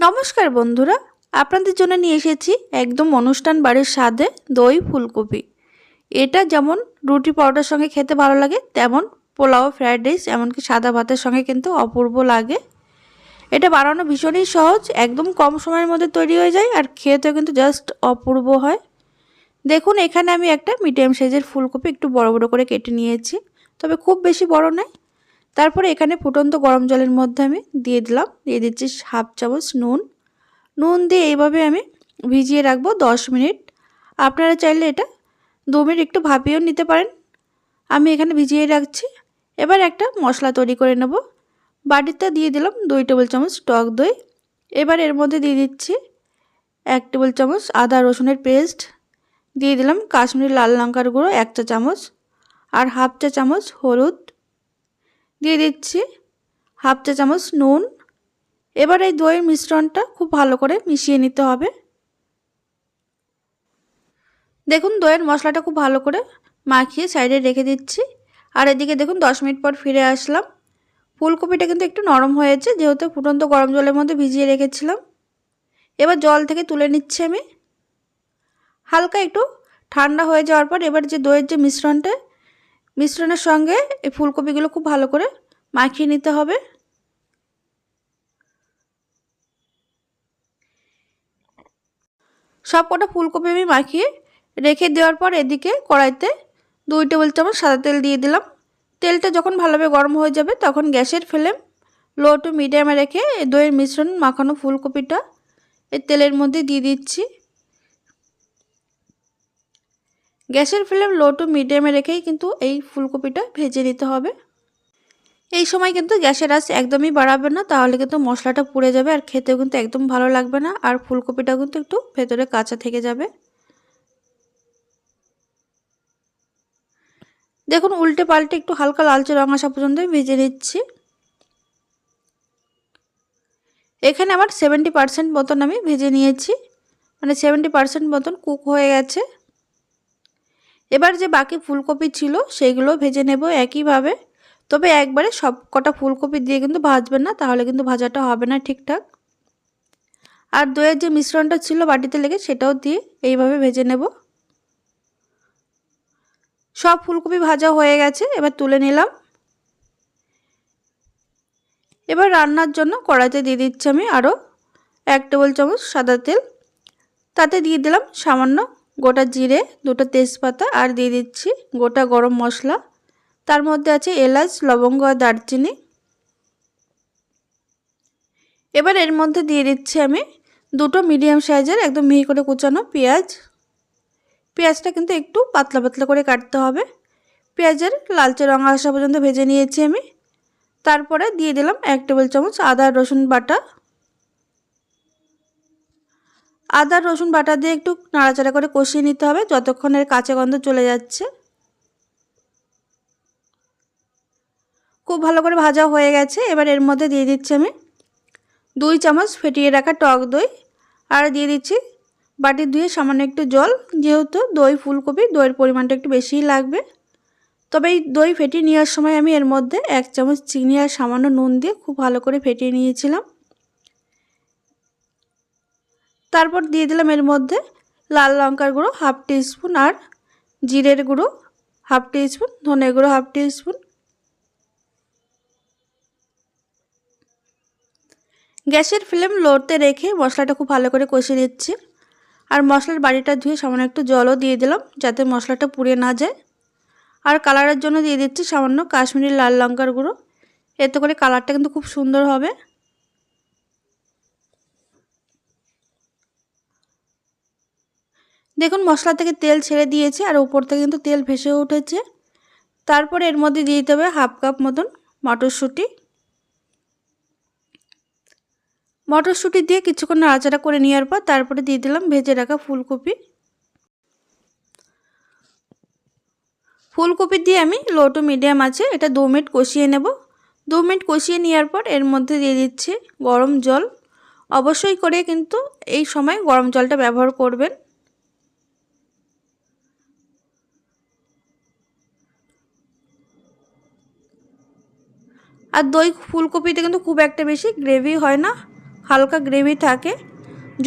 নমস্কার বন্ধুরা, আপনাদের জন্য নিয়ে এসেছি একদম অনুষ্ঠান বাড়ির স্বাদে দই ফুলকপি। এটা যেমন রুটি পাউডার সঙ্গে খেতে ভালো লাগে, তেমন পোলাও, ফ্রায়েড রাইস, এমনকি সাদা ভাতের সঙ্গে কিন্তু অপূর্ব লাগে। এটা বানানো ভীষণই সহজ, একদম কম সময়ের মধ্যে তৈরি হয়ে যায় আর খেতেও কিন্তু জাস্ট অপূর্ব হয়। দেখুন, এখানে আমি একটা মিডিয়াম সাইজের ফুলকপি একটু বড় বড় করে কেটে নিয়েছি, তবে খুব বেশি বড় নয় তারপরে এখানে ফুটন্ত গরম জলের মধ্যে আমি দিয়ে দিলাম। দিয়ে দিচ্ছি হাফ চামচ নুন। নুন দিয়ে এইভাবে আমি ভিজিয়ে রাখব দশ মিনিট। আপনারা চাইলে এটা দু মিনিট একটু ভাপিয়েও নিতে পারেন। আমি এখানে ভিজিয়ে রাখছি। এবার একটা মশলা তৈরি করে নেব। বাটিতে দিয়ে দিলাম দুই টেবিল চামচ টক দই। এবার এর মধ্যে দিয়ে দিচ্ছি এক টেবিল চামচ আদা রসুনের পেস্ট। দিয়ে দিলাম কাশ্মীরি লাল লঙ্কার গুঁড়ো এক চা চামচ। আর হাফ চা চামচ হলুদ। দিয়ে দিচ্ছি হাফ চা চামচ নুন। এবার এই দইয়ের মিশ্রণটা খুব ভালো করে মিশিয়ে নিতে হবে। দেখুন, দইয়ের মশলাটা খুব ভালো করে মাখিয়ে সাইডে রেখে দিচ্ছি। আর এদিকে দেখুন, দশ মিনিট পর ফিরে আসলাম। ফুলকপিটা কিন্তু একটু নরম হয়েছে, যেহেতু ফুটন্ত গরম জলের মধ্যে ভিজিয়ে রেখেছিলাম। এবার জল থেকে তুলে নিচ্ছি আমি। হালকা একটু ঠান্ডা হয়ে যাওয়ার পর এবার যে দইয়ের যে মিশ্রণটা মিশ্রণের সঙ্গে এই ফুলকপিগুলো খুব ভালো করে মাখিয়ে নিতে হবে। সব কটা ফুলকপি আমি মাখিয়ে রেখে দেওয়ার পর এদিকে কড়াইতে দুই টেবিল চামচ সাদা তেল দিয়ে দিলাম। তেলটা যখন ভালোভাবে গরম হয়ে যাবে তখন গ্যাসের ফ্লেম লো টু মিডিয়ামে রেখে দইয়ের মিশ্রণ মাখানো ফুলকপিটা এই তেলের মধ্যে দিয়ে দিচ্ছি। গ্যাসের ফ্লেম লো টু মিডিয়ামে রেখেই কিন্তু এই ফুলকপিটা ভেজে নিতে হবে। এই সময় কিন্তু গ্যাসের আঁচ একদমই বাড়াবে না, তাহলে কিন্তু মশলাটা পুড়ে যাবে আর খেতেও কিন্তু একদম ভালো লাগবে না আর ফুলকপিটা কিন্তু একটু ভেতরে কাঁচা থেকে যাবে। দেখুন, উল্টে পাল্টে একটু হালকা লালচে রঙ আসা পর্যন্ত ভেজে নিচ্ছি। এখানে আমার সেভেন্টি পারসেন্ট মতন আমি ভেজে নিয়েছি মানে সেভেন্টি পারসেন্ট মতন কুক হয়ে গেছে। এবার যে বাকি ফুলকপি ছিল সেইগুলো ভেজে নেব একইভাবে। তবে একবারে সব কটা ফুলকপি দিয়ে কিন্তু ভাজবেন না, তাহলে কিন্তু ভাজাটা হবে না ঠিকঠাক। আর দইয়ের যে মিশ্রণটা ছিল বাটিতে লেগে, সেটাও দিয়ে এইভাবে ভেজে নেব। সব ফুলকপি ভাজা হয়ে গেছে, এবার তুলে নিলাম। এবার রান্নার জন্য কড়াইতে দিয়ে দিচ্ছি আমি আরও এক টেবিল চামচ সাদা তেল। তাতে দিয়ে দিলাম সামান্য গোটা জিরে, দুটো তেজপাতা আর দিয়ে দিচ্ছি গোটা গরম মশলা। তার মধ্যে আছে এলাচ, লবঙ্গ আর দারচিনি। এবার এর মধ্যে দিয়ে দিচ্ছি আমি দুটো মিডিয়াম সাইজের একদম মিহি করে কুচানো পেঁয়াজ। পেঁয়াজটা কিন্তু একটু পাতলা পাতলা করে কাটতে হবে। পেঁয়াজের লালচে রঙ আসা পর্যন্ত ভেজে নিয়েছি আমি। তারপরে দিয়ে দিলাম এক টেবিল চামচ আদা রসুন বাটা। আদা, রসুন বাটা দিয়ে একটু নাড়াচাড়া করে কষিয়ে নিতে হবে যতক্ষণের কাঁচা গন্ধ চলে যাচ্ছে। খুব ভালো করে ভাজা হয়ে গেছে, এবার এর মধ্যে দিয়ে দিচ্ছি আমি দুই চামচ ফেটিয়ে রাখা টক দই, আর দিয়ে দিচ্ছি বাটি ধুয়ে সামান্য একটু জল, যেহেতু দই, ফুলকপি, দইয়ের পরিমাণটা একটু বেশিই লাগবে। তবে এই দই ফেটিয়ে নেওয়ার সময় আমি এর মধ্যে এক চামচ চিনি আর সামান্য নুন দিয়ে খুব ভালো করে ফেটিয়ে নিয়েছিলাম। তারপর দিয়ে দিলাম এর মধ্যে লাল লঙ্কার গুঁড়ো হাফ টিস্পুন আর জিরের গুঁড়ো হাফ টিস্পুন, ধনে গুঁড়ো হাফ টিস্পুন। গ্যাসের ফ্লেম লোতে রেখে মশলাটা খুব ভালো করে কষিয়ে নিচ্ছি। আর মশলার বাড়িটা ধুয়ে সামান্য একটু জলও দিয়ে দিলাম যাতে মশলাটা পুড়ে না যায়। আর কালারের জন্য দিয়ে দিচ্ছি সামান্য কাশ্মীরি লাল লঙ্কার গুঁড়ো। এতে করে কালারটা কিন্তু খুব সুন্দর হবে। দেখুন, মশলা থেকে তেল ছেড়ে দিয়েছে আর উপর থেকে কিন্তু তেল ভেসে উঠেছে। তারপরে এর মধ্যে দিয়ে দিতে হবে হাফ কাপ মতন মটরশুঁটি। মটরশুঁটি দিয়ে কিছুক্ষণ নাড়াচাড়া করে নেওয়ার পর তারপরে দিয়ে দিলাম ভেজে রাখা ফুলকপি। ফুলকপি দিয়ে আমি লো টু মিডিয়াম আছে, এটা দু মিনিট কষিয়ে নেব। দু মিনিট কষিয়ে নেওয়ার পর এর মধ্যে দিয়ে দিচ্ছি গরম জল। অবশ্যই করে কিন্তু এই সময় গরম জলটা ব্যবহার করবেন। আর দই ফুলকপিতে কিন্তু খুব একটা বেশি গ্রেভি হয় না, হালকা গ্রেভি থাকে।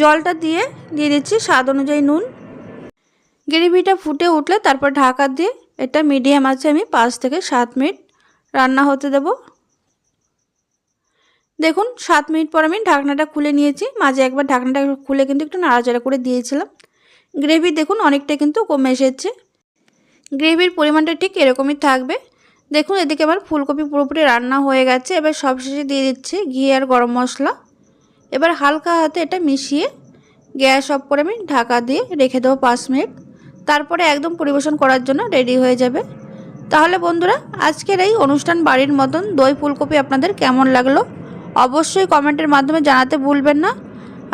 জলটা দিয়ে দিয়ে দিচ্ছি স্বাদ অনুযায়ী নুন। গ্রেভিটা ফুটে উঠলে তারপর ঢাকা দিয়ে, এটা মিডিয়াম আছে আমি পাঁচ থেকে সাত মিনিট রান্না হতে দেব। দেখুন, সাত মিনিট পর আমি ঢাকনাটা খুলে নিয়েছি। মাঝে একবার ঢাকনাটা খুলে কিন্তু একটু নাড়াচাড়া করে দিয়েছিলাম। গ্রেভি দেখুন অনেকটা কিন্তু কমে এসেছে। গ্রেভির পরিমাণটা ঠিক এরকমই থাকবে। দেখুন, এদিকে আমার ফুলকপি পুরোপুরি রান্না হয়ে গেছে। এবার সবশেষে দিয়ে দিচ্ছি ঘি আর গরম মশলা। এবার হালকা হাতে এটা মিশিয়ে গ্যাস অফ করে আমি ঢাকা দিয়ে রেখে দেবো পাঁচ মিনিট। তারপরে একদম পরিবেশন করার জন্য রেডি হয়ে যাবে। তাহলে বন্ধুরা, আজকের এই অনুষ্ঠান বাড়ির মতন দই ফুলকপি আপনাদের কেমন লাগল অবশ্যই কমেন্টের মাধ্যমে জানাতে ভুলবেন না।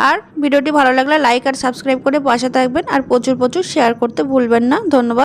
আর ভিডিওটি ভালো লাগলে লাইক আর সাবস্ক্রাইব করে পাশে থাকবেন আর প্রচুর প্রচুর শেয়ার করতে ভুলবেন না। ধন্যবাদ।